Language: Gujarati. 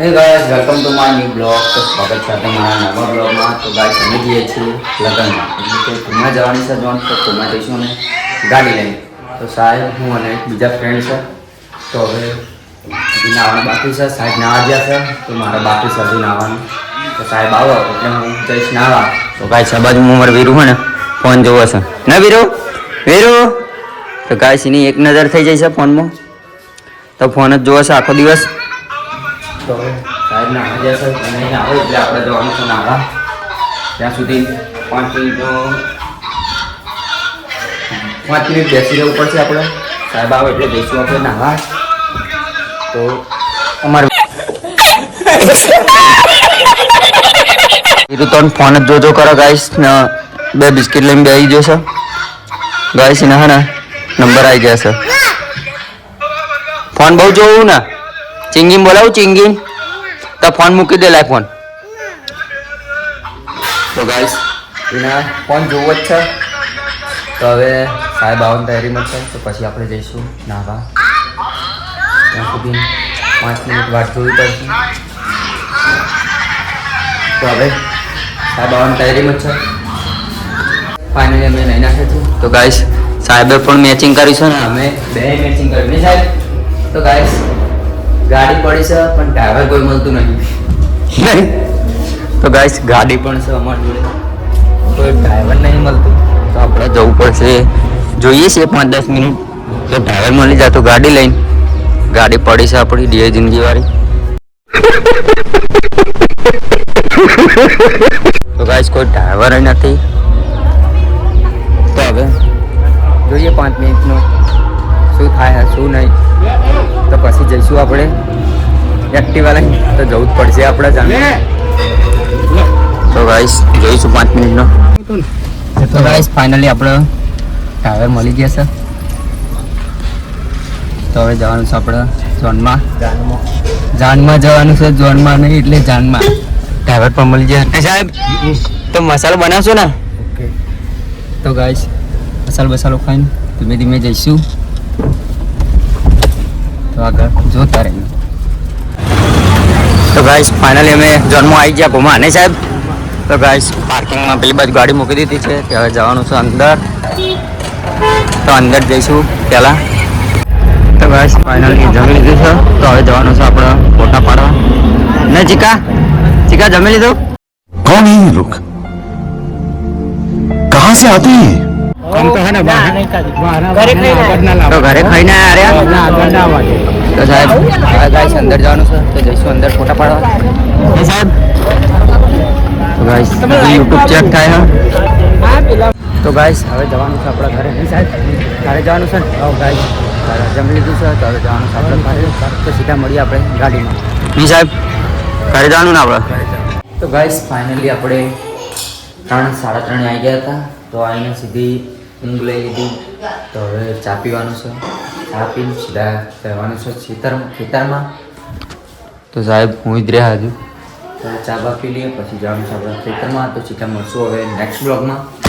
Hey guys welcome to my new blog તો સ્વાગત છે તમારા નવા બ્લોગમાં તો ગાઈસ અમે જઈએ છીએ લગ્નમાં. એટલે કે કુમાં જવાની છે જોન તો કુમાં જઈશું અને ગાડી લઈને. તો સાહેબ, હું અને એક બીજા ફ્રેન્ડ છે. તો હવે હજી નાવાનું બાકી છે. સાહેબ નાવા ગયા છે. તો મારે બાકી છે હજી નાવાનું. તો સાહેબ આવો, એટલે હું જઈશ નાવા. તો ગાઈસ આ બાજુ હું મારે વીરું ને ફોન જોવો છે. ના વીરુ? વીરુ? તો ગાઈસ એની એક નજર થઈ જાય છે ફોનમાં તો ફોન જ જોવો છે આખો દિવસ. તો સાહેબ નાવા જશે અને અહીં આવો એટલે આપણે જવાનું છે નાવા ત્યાં સુધી પાંચ મિનિટનો પાંચ મિનિટ બેસી રહેવું પડશે આપણે. સાહેબ આવે એટલે જઈશું આપણે નાવા. તો અમારે બીજું તો ફોન જ જોજો કરો ગાઈસ બે બિસ્કિટ લઈને બે આવી જશે. ગાઈસ ને હા નંબર આવી જશે ફોન બહુ જોવું ને. ચિંગીમ બોલાવું ચિંગીમ તો ફોન મૂકી દે લાય ફોન. તો ગાઈસ એના ફોન જોવો જ છે. તો હવે સાહેબ આવવાની તૈયારીમાં છે, તો પછી આપણે જઈશું નાવા ત્યાં સુધી પાંચ મિનિટ વાટ જોવી પડશે. તો હવે સાહેબ આવવાની તૈયારીમાં છે. ફાઇનલી અમે લઈ નાખ્યું તો ગાઈસ સાહેબે પણ મેચિંગ કરીશું ને, અમે બે મેચિંગ કર્યું સાહેબ? તો ગાઈસ ગાડી પડી છે પણ ડ્રાઈવર કોઈ મળતું નહીં. તો ગાઈસ ગાડી પણ છે અમારી જોડે. કોઈ ડ્રાઈવર નહીં મળતું. તો આપણે જવું પડશે. જોઈએ છીએ પાંચ દસ મિનિટ. તો ડ્રાઈવર મળી જાય તો ગાડી લઈને. ગાડી પડી છે આપણી ડીએ જિંદગી વાળી તો ગાઈસ કોઈ ડ્રાઈવર નથી. તો હવે જોઈએ પાંચ મિનિટનો. શું થાય શું નહીં. પછી જઈશું આપણે. એક્ટિવા લઈને તો જવું જ પડશે આપણે જાણે. તો ગાઈસ જોઈશું પાંચ મિનિટનો. તો ગાઈસ ફાઇનલી આપણે ટાવર મળી ગયા છે. તો હવે જવાનું છે આપણે ઝોનમાં જાનમાં જવાનું છે ઝોનમાં નહીં એટલે જાનમાં ડ્રાઈવર પણ મળી ગયા. સાહેબ તો મસાલો બનાવશો ને? તો ગાઈસ મસાલો બસાલો ખાઈને ધીમે ધીમે જઈશું. તો આગળ જોતા રહીએ તો ગાઈસ ફાઇનલી અમે જન્મો આવી ગયા ભૂમા ને સાહેબ તો ગાઈસ પાર્કિંગમાં પેલી બાજુ ગાડી મૂકી દીધી છે કે હવે જવાનું છે અંદર તો અંદર જઈશું પહેલાં તો ગાઈસ ફાઇનલી જમી લીધું છે તો હવે જવાનું છે આપણે ફોટા પાડવા ને ચીકા ચીકા જમી લીધું कौन है ये लोग कहां से आते हैं આમ તો હે ને બહાર- ઘરે ખાઈને આગળ ના તો સાહેબ ગાઈસ અંદર જવાનું છે તો જઈશું અંદર ફોટા પાડવા. સાહેબ. તો ગાઈસ યુટ્યુબ ચેક થાય તો ગાઈસ હવે જવાનું છે આપણા ઘરે. નહીં સાહેબ? ઘરે જવાનું છે? ને ગાઈસ ઘરે જમી લીધું છે તો હવે જવાનું છે આપણે ઘરે. તો સીધા મળીએ આપણે ગાડીમાં. નહીં સાહેબ? ઘરે જવાનું ને આપણે? તો ગાઈસ ફાઇનલી આપણે ત્રણ સાડા ત્રણે આવી ગયા હતા. તો આવીને સીધી ઊંઘ લઈ લીધી. તો હવે ચા પીવાનું છે. ચા પીને સીધા રહેવાનું છે ખેતર ખેતરમાં. તો સાહેબ હું જ રહ્યા હજુ તો ચા બા પી લઈએ પછી જવાનું છે આપણે ખેતરમાં. તો સીધા મળશું હવે નેક્સ્ટ બ્લોગમાં